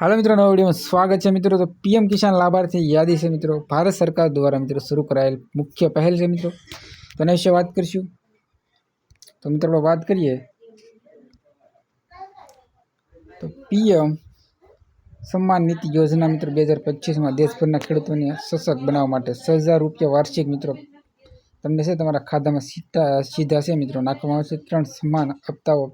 હાલો મિત્રો, નવા વિડીયોમાં સ્વાગત છે મિત્રો. તો પીએમ કિસાન લાભાર્થી યાદી છે મિત્રો. ભારત સરકાર દ્વારા મિત્રો શરૂ કરાયેલ મુખ્ય પહેલ છે મિત્રો. તેના વિશે વાત કરીશું. તો મિત્રો, આપણે વાત કરીએ. તો પીએમ સન્માન નીતિ યોજના મિત્રો બે હજાર પચીસમાં દેશભરના ખેડૂતોને સશક્ત બનાવવા માટે છ હજાર રૂપિયા વાર્ષિક મિત્રો તમને છે તમારા ખાતામાં સીધા સીધા છે મિત્રો. નાખવામાં આવશે ત્રણ સમાન હપ્તાઓ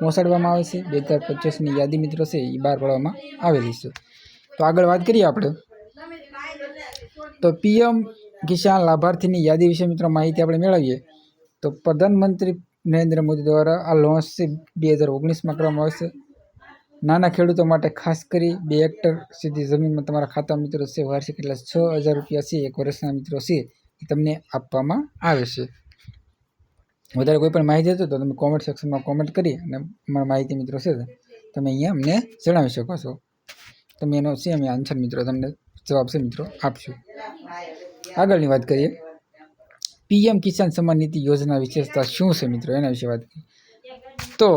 પહોંચાડવામાં આવે છે. બે હજાર પચીસની યાદી મિત્રો છે એ બહાર પાડવામાં આવેલી છે. તો આગળ વાત કરીએ આપણે. તો પીએમ કિસાન લાભાર્થીની યાદી વિશે મિત્રો માહિતી આપણે મેળવીએ. તો પ્રધાનમંત્રી નરેન્દ્ર મોદી દ્વારા આ લોન્ચ બે હજાર ઓગણીસમાં કરવામાં આવશે. નાના ખેડૂતો માટે ખાસ કરી બે હેક્ટર સુધી જમીનમાં તમારા ખાતા મિત્રો છે, વાર્ષિક એટલે છ હજાર રૂપિયા છે, એક વર્ષના મિત્રો છે, એ તમને આપવામાં આવે છે. વધારે કોઈ પણ માહિતી હતો તો તમે કોમેન્ટ સેક્શનમાં કોમેન્ટ કરી અને અમારા માહિતી મિત્રો છે તમે અહીંયા અમને જણાવી શકો છો. તમે એનો છે અમે આન્સર મિત્રો તમને જવાબ છે મિત્રો આપશું આગળની વાત કરીએ. પીએમ કિસાન સન્માન નીતિ યોજના વિશેષતા શું છે મિત્રો? એના વિશે વાત કરીએ. તો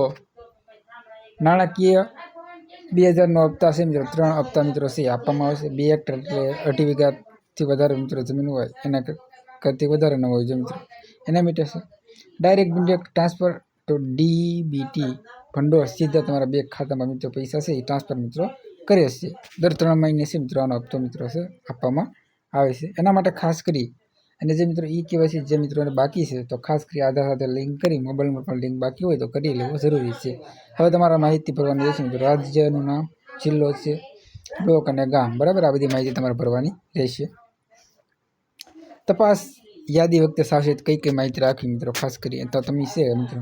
નાણાકીય બે હજારનો હપ્તા છે મિત્રો. ત્રણ હપ્તા મિત્રો છે આપવામાં આવશે બે હેક્ટર એટલે અઢી વીઘાથી વધારે મિત્રો જમીન હોય એના કરતી વધારે ન હોય છે મિત્રો. એના માટે ડાયરેક્ટ ઇન્ડિરેક્ટ ટ્રાન્સફર તો ડીબીટી ભંડોળ સીધા તમારા બેંક ખાતામાં મિત્રો પૈસા છે, એ ટ્રાન્સફર મિત્રો કરે છે. દર ત્રણ મહિને છે મિત્રો, આનો હપ્તો મિત્રો છે, આપવામાં આવે છે. એના માટે ખાસ કરી અને જે મિત્રો ઈ કેવાયસી જે મિત્રોને બાકી છે, તો ખાસ કરી આધાર સાથે લિંક કરી મોબાઈલમાં પણ લિંક બાકી હોય તો કરી લેવું જરૂરી છે. હવે તમારા માહિતી ભરવાની રહેશે મિત્રો. રાજ્યનું નામ, જિલ્લો છે, બ્લોક અને ગામ. બરાબર? આ બધી માહિતી તમારે ભરવાની રહેશે. તપાસ યાદી વખતે સાવચેત કઈ કઈ માહિતી રાખવી મિત્રો? ખાસ કરી તો તમે છે મિત્રો.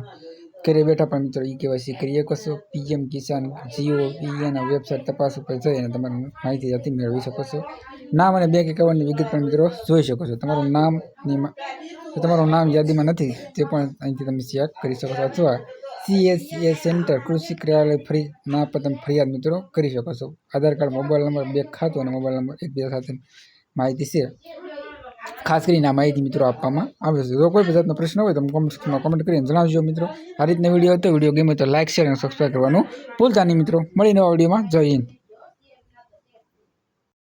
ઘરે બેઠા પણ મિત્રો ઈ કેવાયસી કરી શકો છો પીએમ કિસાન જીઓ પીએના વેબસાઇટ તપાસ ઉપર જઈ અને તમારે માહિતી ત્યાંથી મેળવી શકો છો. નામ અને બેંક એકાઉન્ટની વિગત પણ મિત્રો જોઈ શકો છો. તમારું નામ તમારું નામ યાદીમાં નથી, તે પણ અહીંથી તમે ચેક કરી શકો છો અથવા સીએસએ સેન્ટર કૃષિ કાર્યાલય ફરી ના પર તમે ફરિયાદ મિત્રો કરી શકો છો. આધાર કાર્ડ, મોબાઈલ નંબર, બે ખાતું અને મોબાઈલ નંબર એકબીજા સાથે માહિતી છે. ખાસ કરીને આ માહિતી મિત્રો આપવામાં આવે છે જો કોઈ પણ પ્રશ્ન હોય તો કોમેન્ટમાં કોમેન્ટ કરીને જણાવજો મિત્રો. આ રીતના વીડિયો હતો વીડિયો ગમે તો લાઇક શેર અને સબસ્ક્રાઈબ કરવાનું ભૂલતા નહીં મિત્રો. મળી નવા વિડીયોમાં. જય હિન્દ.